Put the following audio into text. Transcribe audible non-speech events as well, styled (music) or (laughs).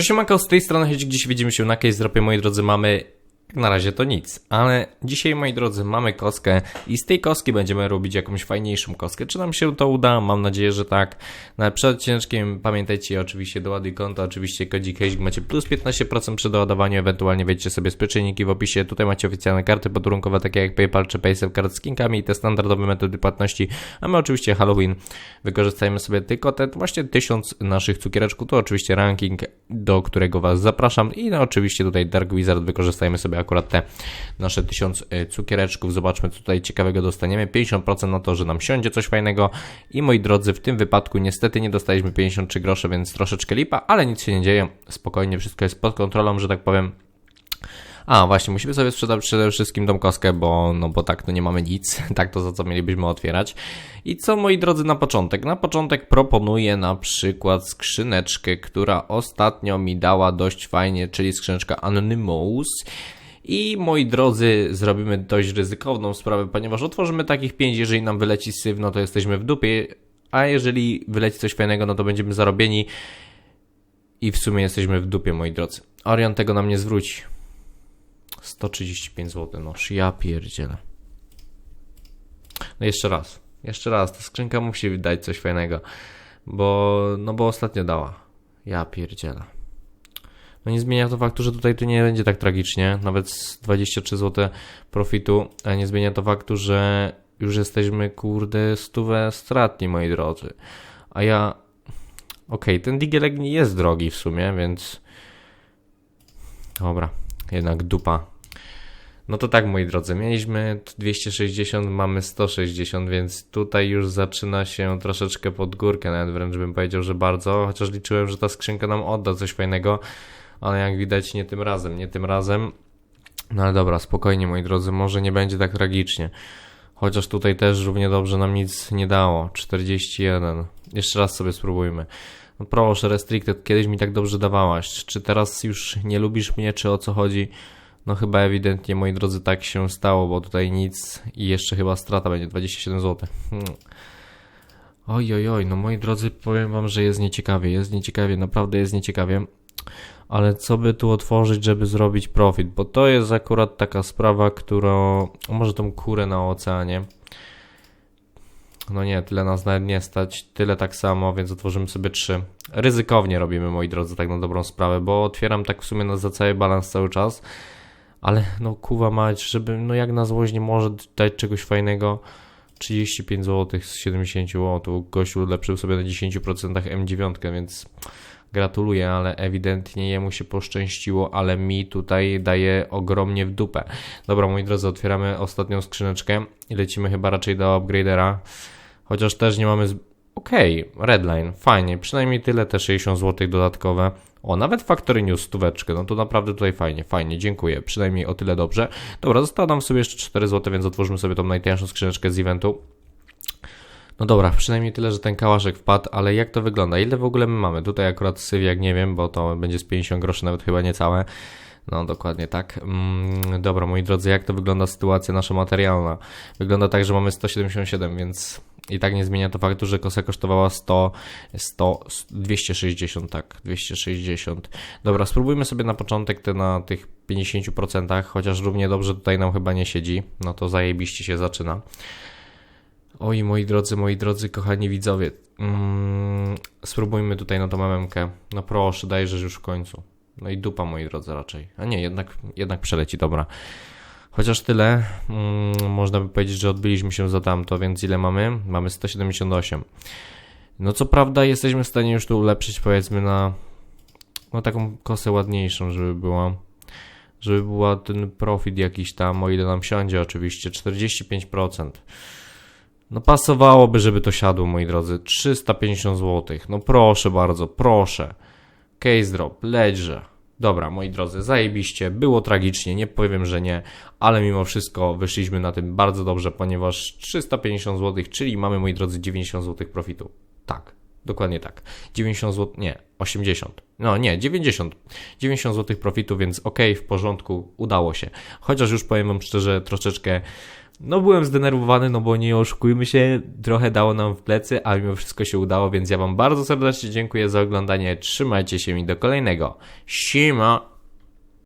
Cześć, Mako, z tej strony dziś widzimy się na Case Dropie, moi drodzy, mamy na razie to nic, ale dzisiaj, moi drodzy, mamy kostkę i z tej kostki będziemy robić jakąś fajniejszą kostkę. Czy nam się to uda? Mam nadzieję, że tak. No, przed odcineczkiem pamiętajcie oczywiście doładuj konto, oczywiście kodzik Hedzik macie plus 15% przy doładowaniu, ewentualnie wejdźcie sobie sprzeczyniki w opisie. Tutaj macie oficjalne karty podrunkowe, takie jak PayPal czy PaySafe, kart z kinkami i te standardowe metody płatności. A my oczywiście Halloween wykorzystajmy sobie tylko te właśnie 1000 naszych cukiereczków, to oczywiście ranking, do którego Was zapraszam i no, oczywiście tutaj Dark Wizard wykorzystajmy sobie akurat te nasze 1000 y, cukiereczków. Zobaczmy, co tutaj ciekawego dostaniemy. 50% na to, że nam siądzie coś fajnego. I moi drodzy, w tym wypadku niestety nie dostaliśmy 53 grosze, więc troszeczkę lipa, ale nic się nie dzieje. Spokojnie, wszystko jest pod kontrolą, że tak powiem. A, właśnie, musimy sobie sprzedać przede wszystkim tą kostkę, bo, no bo tak, to nie mamy nic, (laughs) tak to za co mielibyśmy otwierać. I co, moi drodzy, na początek? Na początek proponuję na przykład skrzyneczkę, która ostatnio mi dała dość fajnie, czyli skrzyneczka Anonymous. I moi drodzy, zrobimy dość ryzykowną sprawę, ponieważ otworzymy takich 5, jeżeli nam wyleci syf, no to jesteśmy w dupie, a jeżeli wyleci coś fajnego, no to będziemy zarobieni i w sumie jesteśmy w dupie, moi drodzy. Orion tego nam nie zwróci. 135 zł, no ja pierdzielę. No jeszcze raz, jeszcze raz, ta skrzynka musi dać coś fajnego, bo, no bo ostatnio dała. Ja pierdzielę. No nie zmienia to faktu, że tutaj to nie będzie tak tragicznie, nawet z 23 zł profitu, a nie zmienia to faktu, że już jesteśmy, kurde, stówę stratni, moi drodzy. A ja, okej, okay, ten digielek nie jest drogi w sumie, więc dobra, jednak dupa. No to tak, moi drodzy, mieliśmy 260, mamy 160, więc tutaj już zaczyna się troszeczkę pod górkę, nawet wręcz bym powiedział, że bardzo, chociaż liczyłem, że ta skrzynka nam odda coś fajnego, ale jak widać nie tym razem, nie tym razem. No ale dobra, spokojnie moi drodzy, może nie będzie tak tragicznie. Chociaż tutaj też równie dobrze nam nic nie dało. 41. Jeszcze raz sobie spróbujmy. No proszę, Restricted, kiedyś mi tak dobrze dawałaś. Czy teraz już nie lubisz mnie, czy o co chodzi? No chyba ewidentnie, moi drodzy, tak się stało, bo tutaj nic i jeszcze chyba strata będzie 27 zł. Hmm. Oj, oj, oj, no moi drodzy, powiem wam, że jest nieciekawie, jest nieciekawie, naprawdę jest nieciekawie ale co by tu otworzyć, żeby zrobić profit? Bo to jest akurat taka sprawa, którą. Może tą kurę na oceanie. No nie, tyle nas nawet nie stać, tyle tak samo, więc otworzymy sobie trzy. Ryzykownie robimy, moi drodzy, tak na dobrą sprawę, bo otwieram tak w sumie na za cały balans cały czas. Ale no kuwa mać, żeby, no jak na złość nie może dać czegoś fajnego. 35 zł z 70 zł. Gościu ulepszył sobie na 10% M9, więc gratuluję, ale ewidentnie jemu się poszczęściło, ale mi tutaj daje ogromnie w dupę. Dobra, moi drodzy, otwieramy ostatnią skrzyneczkę i lecimy chyba raczej do upgradera, chociaż też nie mamy... Z... Okej, okay, Redline, fajnie, przynajmniej tyle, te 60 zł dodatkowe. O, nawet Factory News stóweczkę, no to naprawdę tutaj fajnie, fajnie, dziękuję, przynajmniej o tyle dobrze. Dobra, zostało nam sobie jeszcze 4 zł, więc otworzymy sobie tą najtańszą skrzyneczkę z eventu. No dobra, przynajmniej tyle, że ten kałaszek wpadł, ale jak to wygląda? Ile w ogóle my mamy? Tutaj akurat sywiak nie wiem, bo to będzie z 50 groszy, nawet chyba niecałe. No dokładnie tak. Mm, dobra, moi drodzy, jak to wygląda sytuacja nasza materialna? Wygląda tak, że mamy 177, więc i tak nie zmienia to faktu, że kosa kosztowała 100, 100, 260, tak, 260. Dobra, spróbujmy sobie na początek te na tych 50%, chociaż równie dobrze tutaj nam chyba nie siedzi. No to zajebiście się zaczyna. Oj, moi drodzy, moi drodzy, kochani widzowie. Mm, spróbujmy tutaj na tą mememkę. No proszę, dajże już w końcu. No i dupa, moi drodzy, raczej. A nie, jednak, jednak przeleci, dobra. Chociaż tyle, mm, można by powiedzieć, że odbyliśmy się za tamto, więc ile mamy? Mamy 178. No co prawda jesteśmy w stanie już tu ulepszyć powiedzmy na no taką kosę ładniejszą, żeby była żeby była ten profit jakiś tam, o ile nam siądzie oczywiście, 45%. No pasowałoby, żeby to siadło, moi drodzy. 350 zł. No proszę bardzo, proszę. Case drop, ledże. Dobra, moi drodzy, zajebiście. Było tragicznie, nie powiem, że nie, ale mimo wszystko wyszliśmy na tym bardzo dobrze, ponieważ 350 zł, czyli mamy, moi drodzy, 90 zł profitu. Tak, Dokładnie tak. 90 zł, nie, 80. No nie, 90. 90 zł profitu, więc okej, w porządku, udało się. Chociaż już powiem wam szczerze, troszeczkę no byłem zdenerwowany, no bo nie oszukujmy się, trochę dało nam w plecy, ale mimo wszystko się udało, więc ja wam bardzo serdecznie dziękuję za oglądanie. Trzymajcie się i do kolejnego. Siema!